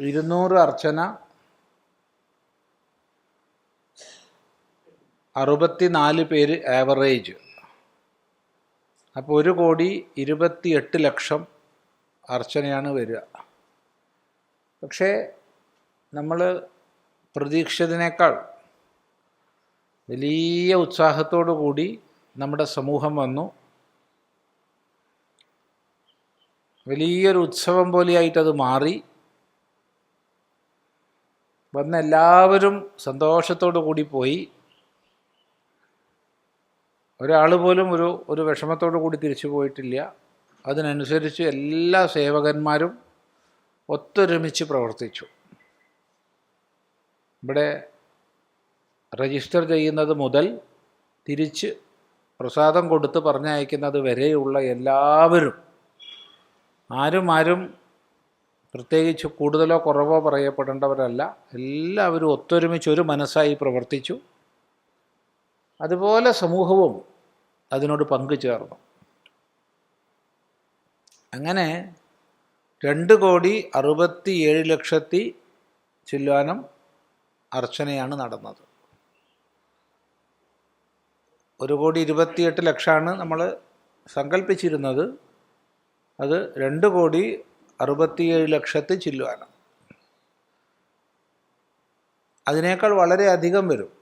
ഇരുന്നൂറ് അർച്ചന. അറുപത്തിനാല് പേര് ആവറേജ് അപ്പോൾ ഒരു കോടി ഇരുപത്തി എട്ട് ലക്ഷം അർച്ചനയാണ് വരിക. പക്ഷേ നമ്മൾ പ്രതീക്ഷിച്ചതിനേക്കാൾ വലിയ ഉത്സാഹത്തോടു കൂടി നമ്മുടെ സമൂഹം വന്നു. വലിയൊരു ഉത്സവം പോലെയായിട്ടത് മാറി. വന്ന എല്ലാവരും സന്തോഷത്തോടു കൂടി പോയി. ഒരാൾ പോലും ഒരു ഒരു വിഷമത്തോടു കൂടി തിരിച്ചു പോയിട്ടില്ല. അതിനനുസരിച്ച് എല്ലാ സേവകന്മാരും ഒത്തൊരുമിച്ച് പ്രവർത്തിച്ചു. ഇവിടെ രജിസ്റ്റർ ചെയ്യുന്നത് മുതൽ തിരിച്ച് പ്രസാദം കൊടുത്ത് പറഞ്ഞയക്കുന്നത് വരെയുള്ള എല്ലാവരും ആരും ആരും പ്രത്യേകിച്ച് കൂടുതലോ കുറവോ പറയപ്പെടേണ്ടവരല്ല. എല്ലാവരും ഒത്തൊരുമിച്ച് ഒരു മനസ്സായി പ്രവർത്തിച്ചു. അതുപോലെ സമൂഹവും അതിനോട് പങ്കുചേർന്നു അങ്ങനെ രണ്ട് കോടി അറുപത്തി ഏഴ് ലക്ഷത്തി ചില്ലാനം അർച്ചനയാണ് നടന്നത്. ഒരു കോടി ഇരുപത്തിയെട്ട് ലക്ഷമാണ് നമ്മൾ സങ്കല്പിച്ചിരുന്നത് അത് രണ്ട് കോടി അറുപത്തിയേഴ് ലക്ഷത്തി ചില്ലുവാനം. അതിനേക്കാൾ വളരെ അധികം വരും.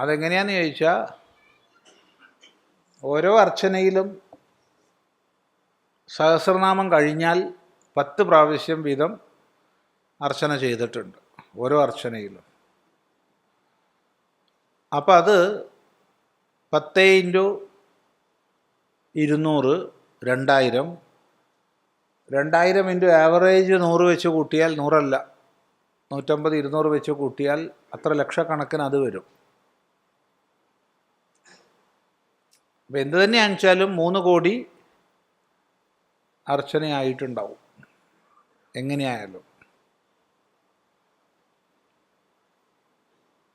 അതെങ്ങനെയാന്ന് ചോദിച്ചാൽ ഓരോ അർച്ചനയിലും സഹസ്രനാമം കഴിഞ്ഞാൽ പത്ത് പ്രാവശ്യം വീതം അർച്ചന ചെയ്തിട്ടുണ്ട് ഓരോ അർച്ചനയിലും. അപ്പം അത് പത്തേ ഇന്റു ഇരുന്നൂറ് രണ്ടായിരം രണ്ടായിരം ഇന്റു ആവറേജ് നൂറ് വെച്ച് കൂട്ടിയാൽ നൂറല്ല. നൂറ്റമ്പത് ഇരുന്നൂറ് വെച്ച് കൂട്ടിയാൽ അത്ര ലക്ഷക്കണക്കിന് അത് വരും. അപ്പം എന്ത് തന്നെ വെച്ചാലും മൂന്ന് കോടി അർച്ചനയായിട്ടുണ്ടാവും. എങ്ങനെയായാലും.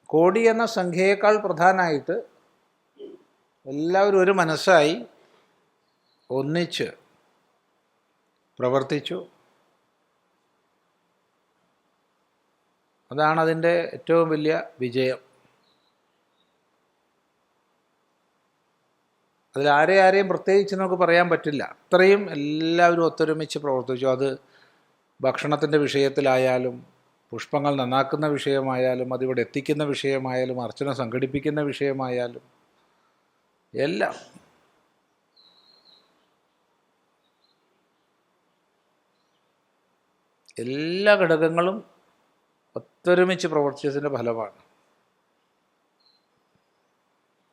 കോടി എന്ന സംഖ്യയേക്കാൾ പ്രധാനമായിട്ട് എല്ലാവരും ഒരു മനസ്സായി ഒന്നിച്ച് പ്രവർത്തിച്ചു. അതാണ് അതിന്റെ ഏറ്റവും വലിയ വിജയം. അതിൽ ആരെ ആരെയും പ്രത്യേകിച്ച് നമുക്ക് പറയാൻ പറ്റില്ല. അത്രയും എല്ലാവരും ഒത്തൊരുമിച്ച് പ്രവർത്തിച്ചു. അത് ഭക്ഷണത്തിന്റെ വിഷയത്തിലായാലും പുഷ്പങ്ങൾ നന്നാക്കുന്ന വിഷയമായാലും അതിവിടെ എത്തിക്കുന്ന വിഷയമായാലും അർച്ചന സംഘടിപ്പിക്കുന്ന വിഷയമായാലും എല്ലാം എല്ലാ ഘടകങ്ങളും ഒത്തൊരുമിച്ച് പ്രവർത്തിച്ചതിന്റെ ഫലമാണ്.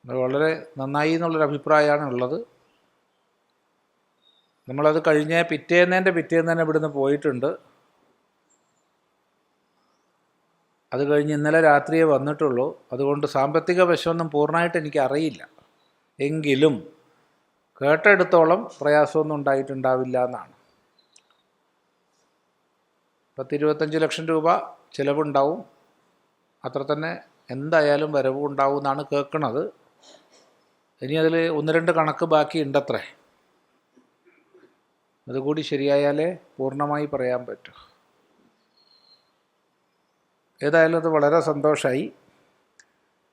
വളരെ നന്നായി എന്നുള്ളൊരു അഭിപ്രായമാണ് ഉള്ളത്. നമ്മളത് കഴിഞ്ഞ പിറ്റേന്നേന്റെ പിറ്റേന്ന് തന്നെ ഇവിടുന്ന് പോയിട്ടുണ്ട്. അത് കഴിഞ്ഞ് ഇന്നലെ രാത്രിയേ വന്നിട്ടുള്ളൂ. അതുകൊണ്ട് സാമ്പത്തിക വശമൊന്നും പൂർണമായിട്ട് എനിക്ക് അറിയില്ല. എങ്കിലും കേട്ടെടുത്തോളം പ്രയാസമൊന്നും ഉണ്ടായിട്ടുണ്ടാവില്ല എന്നാണ്. പത്തിരുപത്തഞ്ച് ലക്ഷം രൂപ ചിലവുണ്ടാവും. അത്ര തന്നെ എന്തായാലും വരവും ഉണ്ടാവും എന്നാണ് കേൾക്കണത് ഇനി അതിൽ ഒന്ന് രണ്ട് കണക്ക് ബാക്കി ഉണ്ടത്രേ അതുകൂടി ശരിയായാലേ പൂർണമായി പറയാൻ പറ്റൂ. ഏതായാലും അത് വളരെ സന്തോഷമായി